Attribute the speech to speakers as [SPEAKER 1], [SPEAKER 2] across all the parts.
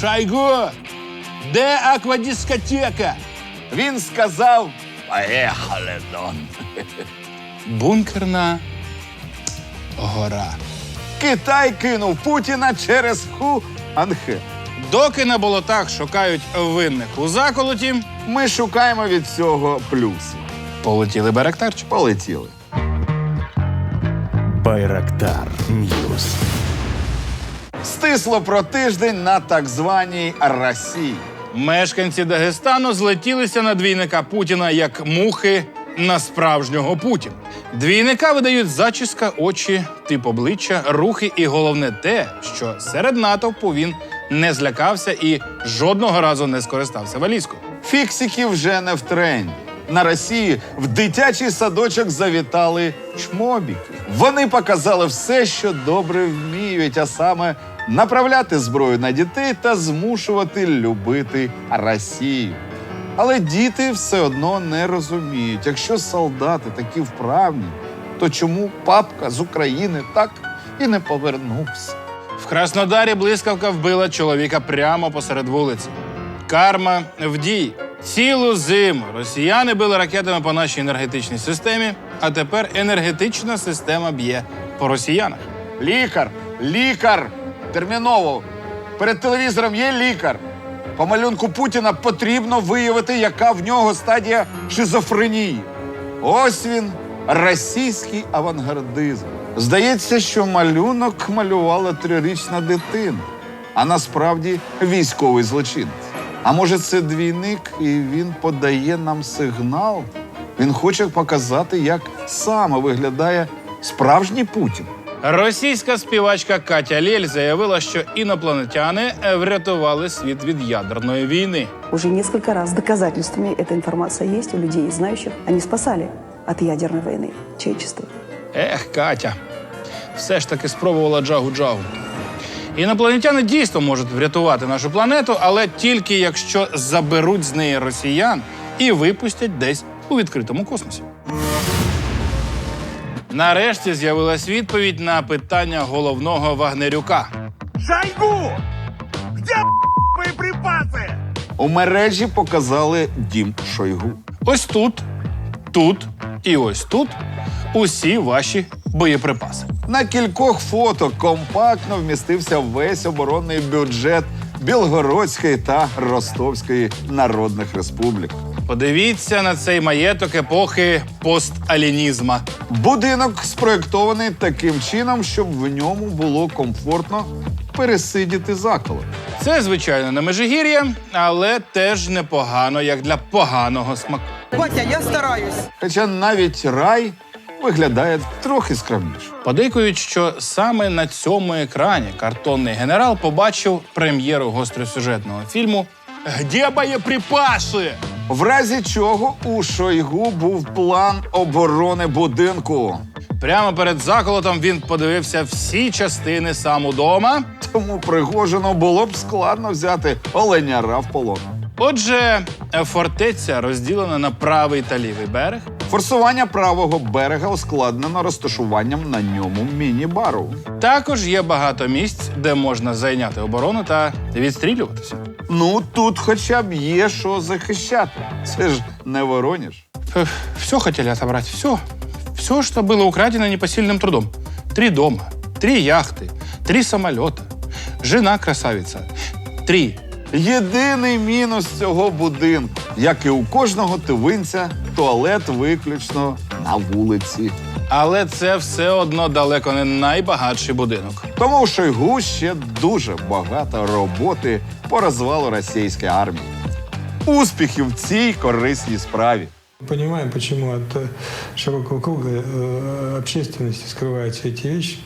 [SPEAKER 1] Шайгу, де аквадискотека?
[SPEAKER 2] Він сказав: Поїхали, Дон.
[SPEAKER 1] Бункерна гора.
[SPEAKER 2] Китай кинув Путіна через ху Анхе.
[SPEAKER 1] Доки на болотах шукають винних у заколоті,
[SPEAKER 2] Ми шукаємо від цього плюси.
[SPEAKER 1] полетіли Беректарчик.
[SPEAKER 2] Полетіли.
[SPEAKER 3] Байрактар Ньюс.
[SPEAKER 2] Стисло про тиждень на так званій Росії.
[SPEAKER 1] Мешканці Дагестану злетілися на двійника Путіна як мухи на справжнього Путіна. Двійника видають зачіска, очі, тип обличчя, рухи і головне те, що серед натовпу він не злякався і жодного разу не скористався валізкою.
[SPEAKER 2] Фіксики вже не в тренді. На Росії в дитячий садочок завітали чмобіки. Вони показали все, що добре вміють, а саме направляти зброю на дітей та змушувати любити Росію. Але діти все одно не розуміють, якщо солдати такі вправні, то чому папка з України так і не повернувся?
[SPEAKER 1] В Краснодарі блискавка вбила чоловіка прямо посеред вулиці. Карма в дії. Цілу зиму росіяни били ракетами по нашій енергетичній системі, а тепер енергетична система б'є по росіянах.
[SPEAKER 2] Лікар, лікар! Терміново! Перед телевізором є лікар. По малюнку Путіна потрібно виявити, яка в нього стадія шизофренії. Ось він, російський авангардизм. Здається, що малюнок малювала трирічна дитина, а насправді військовий злочинець. А може, це двійник, і він подає нам сигнал. Він хоче показати, як саме виглядає справжній Путін.
[SPEAKER 1] Російська співачка Катя Лєль заявила, що інопланетяни е, врятували світ від ядерної війни.
[SPEAKER 4] Уже несколько раз доказательствами эта информация есть у людей, знающих. Они спасали от ядерной войны человечество.
[SPEAKER 1] Ех, Катя, все ж таки спробувала джагу-джагу. Інопланетяни дійсно можуть врятувати нашу планету, але тільки якщо заберуть з неї росіян і випустять десь у відкритому космосі. Нарешті з'явилась відповідь на питання головного вагнерюка.
[SPEAKER 3] Шойгу! Где боеприпасы?
[SPEAKER 2] У мережі показали дім Шойгу.
[SPEAKER 1] Ось тут, тут і ось тут усі ваші боєприпаси.
[SPEAKER 2] На кількох фото компактно вмістився весь оборонний бюджет Білгородської та Ростовської народних республік.
[SPEAKER 1] Подивіться на цей маєток епохи посталінізма.
[SPEAKER 2] Будинок спроєктований таким чином, щоб в ньому було комфортно пересидіти заколот.
[SPEAKER 1] Це, звичайно, не межигір'я, але теж непогано, як для поганого смаку.
[SPEAKER 5] Батя, я стараюсь.
[SPEAKER 2] Хоча навіть рай виглядає трохи скромніше.
[SPEAKER 1] Подейкують, що саме на цьому екрані картонний генерал побачив прем'єру гостросюжетного фільму «Где боєприпаси?»
[SPEAKER 2] В разі чого у Шойгу був план оборони будинку.
[SPEAKER 1] Прямо перед заколотом він подивився всі частини сам удома.
[SPEAKER 2] Тому Пригожину було б складно взяти оленяра в полон.
[SPEAKER 1] Отже, фортеця розділена на правий та лівий берег.
[SPEAKER 2] Форсування правого берега ускладнено розташуванням на ньому міні-бару.
[SPEAKER 1] Також є багато місць, де можна зайняти оборону та відстрілюватися.
[SPEAKER 2] Ну тут хоча б є що захищати. Це ж не Вороніж.
[SPEAKER 1] Все хотели отобрать, все. Все, что было украдено непосильным трудом. Три дома, три яхты, три самолета, жена красавица. Три.
[SPEAKER 2] Єдиний мінус цього будинку, як і у кожного тивинця, туалет виключно на вулиці.
[SPEAKER 1] Але це все одно далеко не найбагатший будинок.
[SPEAKER 2] Тому у Шойгу ще дуже багато роботи по розвалу російської армії. Успіхів в цій корисній справі.
[SPEAKER 6] Понимаем, почему от э, широкого круга э, общественности скрываются эти вещи.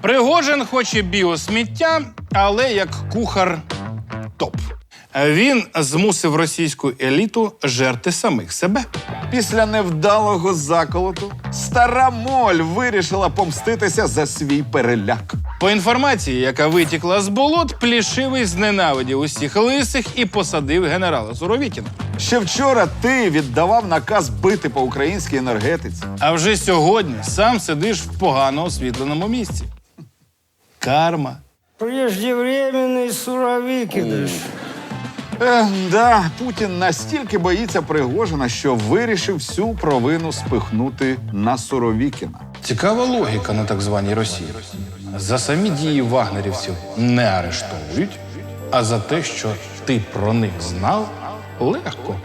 [SPEAKER 1] Пригожин хоче біосміття, але як кухар топ. Він змусив російську еліту жерти самих себе.
[SPEAKER 2] Після невдалого заколоту стара моль вирішила помститися за свій переляк.
[SPEAKER 1] По інформації, яка витікла з болот, плішивий зненавидів усіх лисих і посадив генерала Суровікіна.
[SPEAKER 2] Ще вчора ти віддавав наказ бити по українській енергетиці.
[SPEAKER 1] А вже сьогодні сам сидиш в погано освітленому місці. Карма.
[SPEAKER 5] Преждевременный суровикидыш.
[SPEAKER 2] Ех, да, Путін настільки боїться Пригожина, що вирішив всю провину спихнути на Суровікіна.
[SPEAKER 1] Цікава логіка на так званій Росії. За самі дії вагнерівців не арештовують, а за те, що ти про них знав, легко.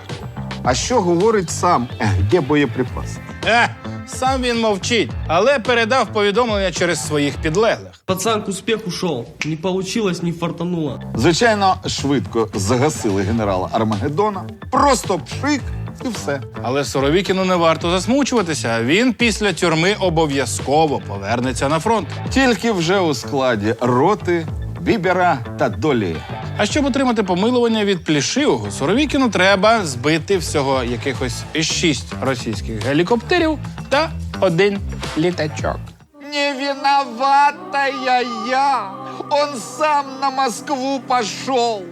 [SPEAKER 2] А що говорить сам де боєприпаси?
[SPEAKER 1] Е, сам він мовчить, але передав повідомлення через своїх підлеглих.
[SPEAKER 7] Пацан к успеху шел. Не получилось, не фартануло.
[SPEAKER 2] Звичайно, швидко загасили генерала Армагеддона. Просто пшик і все.
[SPEAKER 1] Але Соровікіну не варто засмучуватися. Він після тюрми обов'язково повернеться на фронт.
[SPEAKER 2] Тільки вже у складі роти, бібера та долі.
[SPEAKER 1] А щоб отримати помилування від плішивого, Соровікіну треба збити всього якихось шість російських гелікоптерів та один літачок.
[SPEAKER 2] Не виноватая я. Он сам на Москву пошел.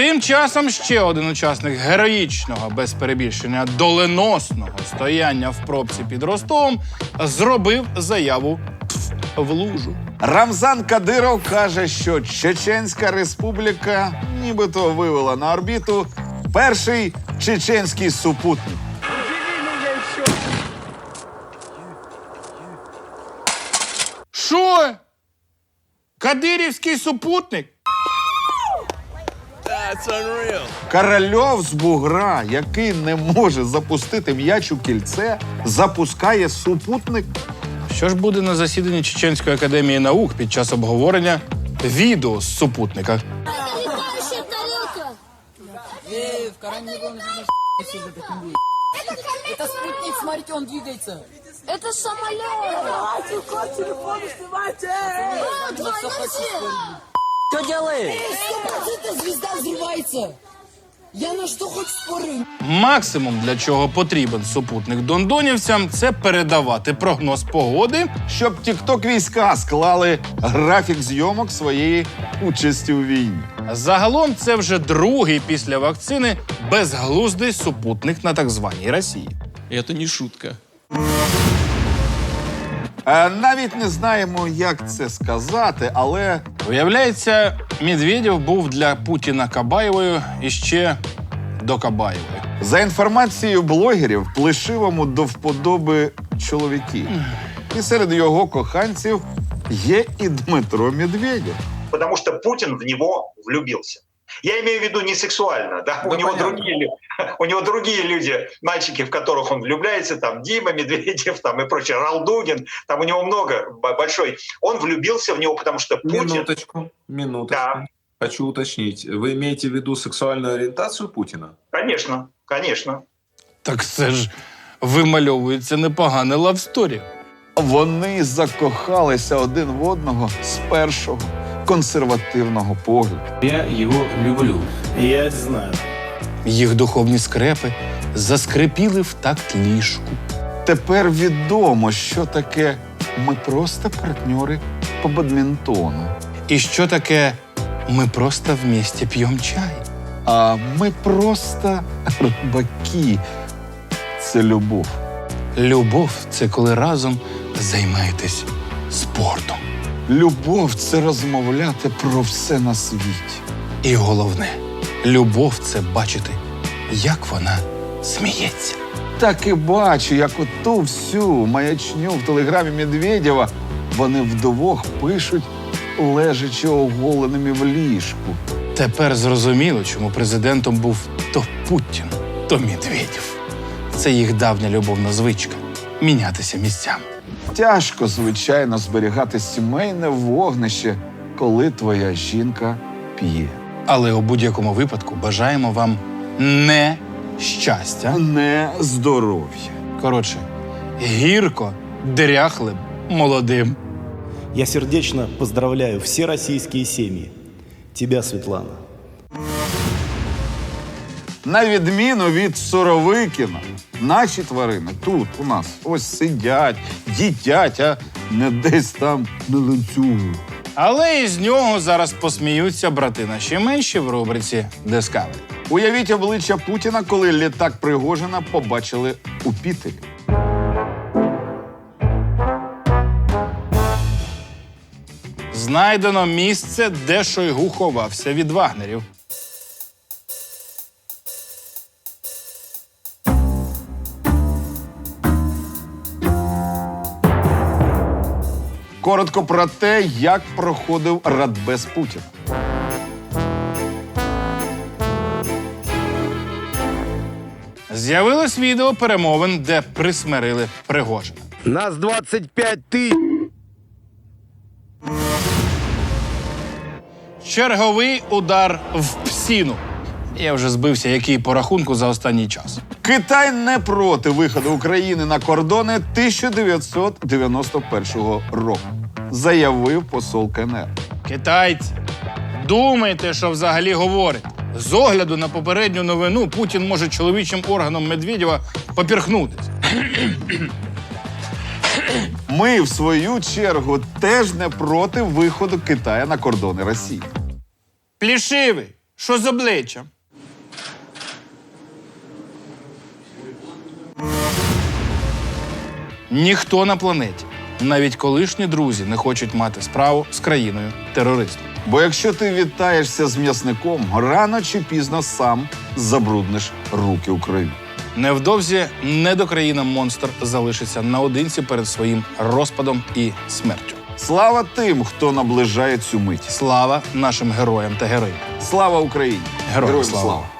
[SPEAKER 1] Тим часом ще один учасник героїчного, без перебільшення, доленосного стояння в пробці під Ростовом зробив заяву «Пф» в лужу.
[SPEAKER 2] Рамзан Кадиров каже, що Чеченська республіка нібито вивела на орбіту перший чеченський супутник.
[SPEAKER 1] Що? Кадирівський супутник?
[SPEAKER 2] Корольов з бугра, який не може запустити м'яч у кільце, запускає супутник.
[SPEAKER 1] Що ж буде на засіданні Чеченської академії наук під час обговорення відео з супутника?
[SPEAKER 8] Это спутник, смотрите, он двигается.
[SPEAKER 9] Это самолет! Давайте, телефон снимайте! Двойной
[SPEAKER 8] Что делаешь?
[SPEAKER 9] эта звезда взрывается!
[SPEAKER 8] Я на что хоть спорю?
[SPEAKER 1] Максимум, для чого потрібен супутник дондонівцям, це передавати прогноз погоди
[SPEAKER 2] щоб тікток війська склали графік зйомок своєї участі у війні.
[SPEAKER 1] Загалом це вже другий після вакцини безглуздий супутник на так званій Росії.
[SPEAKER 7] Это не шутка.
[SPEAKER 2] Е, Навіть не знаємо, як це сказати, але
[SPEAKER 1] Виявляється, Медведєв був для Путіна Кабаєвою і ще до Кабаєвої.
[SPEAKER 2] за інформацією блогерів, плешивому до вподоби чоловіки. І серед його коханців є і Дмитро Медведєв.
[SPEAKER 10] потому что Путин в него влюбился. Я имею в виду не сексуально, да, у него другие у него другие люди, мальчики, в которых он влюбляется, там Дима Медведев, там и прочее, Ралдугин, там у него много большой. Он влюбился в него, потому что Путин.
[SPEAKER 11] Минуточку, минуточку.
[SPEAKER 10] Да.
[SPEAKER 11] Хочу уточнить. Вы имеете в виду сексуальную ориентацию Путина?
[SPEAKER 10] Конечно, конечно.
[SPEAKER 1] Так це ж вимальовується непогане лавсторі.
[SPEAKER 2] Вони закохалися один в одного з першого консервативного погляду.
[SPEAKER 3] Я его люблю. Я знаю.
[SPEAKER 1] Їх духовні скрепи заскрипіли в такт ліжку.
[SPEAKER 2] Тепер відомо, що таке ми просто партнери по бадмінтону.
[SPEAKER 1] І що таке ми просто вместе п'ємо чай?
[SPEAKER 2] А ми просто рибаки. Це любов.
[SPEAKER 1] Любов це коли разом займаєтесь спортом.
[SPEAKER 2] Любов це розмовляти про все на світі.
[SPEAKER 1] І головне, любов це бачити, як вона сміється.
[SPEAKER 2] Так і бачу, як оту всю маячню в телеграмі Медведєва вони вдвох пишуть, лежачи оголеними в ліжку.
[SPEAKER 1] Тепер зрозуміло, чому президентом був то Путін, то Медведєв. Це їх давня любовна звичка мінятися місцями.
[SPEAKER 2] Тяжко, звичайно, зберігати сімейне вогнище, коли твоя жінка п'є.
[SPEAKER 1] Але у будь-якому випадку бажаємо вам не щастя.
[SPEAKER 2] Не здоров'я.
[SPEAKER 1] Коротше, гірко, дряхлим, молодим.
[SPEAKER 3] Я сердечно поздравляю все российские семьи. Тебя, Светлана.
[SPEAKER 2] На відміну від Соровикіна, наші тварини тут у нас ось сидять, дітять, а не десь там на ланцюгу.
[SPEAKER 1] Але із нього зараз посміються брати наші менші в рубриці Discovery.
[SPEAKER 2] Уявіть обличчя Путіна, коли літак Пригожина побачили у Пітері.
[SPEAKER 1] знайдено місце, де Шойгу ховався від вагнерів.
[SPEAKER 2] Коротко про те, як проходив Радбез Путіна.
[SPEAKER 1] З'явилось відео перемовин, де присмирили Пригожина.
[SPEAKER 5] Нас 25 тысяч.
[SPEAKER 1] Черговий удар в псіну. Я вже збився, який по рахунку за останній час.
[SPEAKER 2] Китай не проти виходу України на кордони 1991 року, заявив посол КНР.
[SPEAKER 1] Китайці, думайте, що взагалі говорите. З огляду на попередню новину Путін може чоловічим органом Медведєва попірхнутися.
[SPEAKER 2] Ми, в свою чергу, теж не проти виходу Китая на кордони Росії.
[SPEAKER 1] Плішивий, що з обличчям? Ніхто на планеті, навіть колишні друзі, не хочуть мати справу з країною терористом.
[SPEAKER 2] Бо якщо ти вітаєшся з м'ясником, рано чи пізно сам забрудниш руки України.
[SPEAKER 1] Невдовзі недокраїна монстр залишиться наодинці перед своїм розпадом і смертю.
[SPEAKER 2] Слава тим, хто наближає цю мить.
[SPEAKER 1] Слава нашим героям та героїням.
[SPEAKER 2] Слава Україні!
[SPEAKER 1] Героям слава!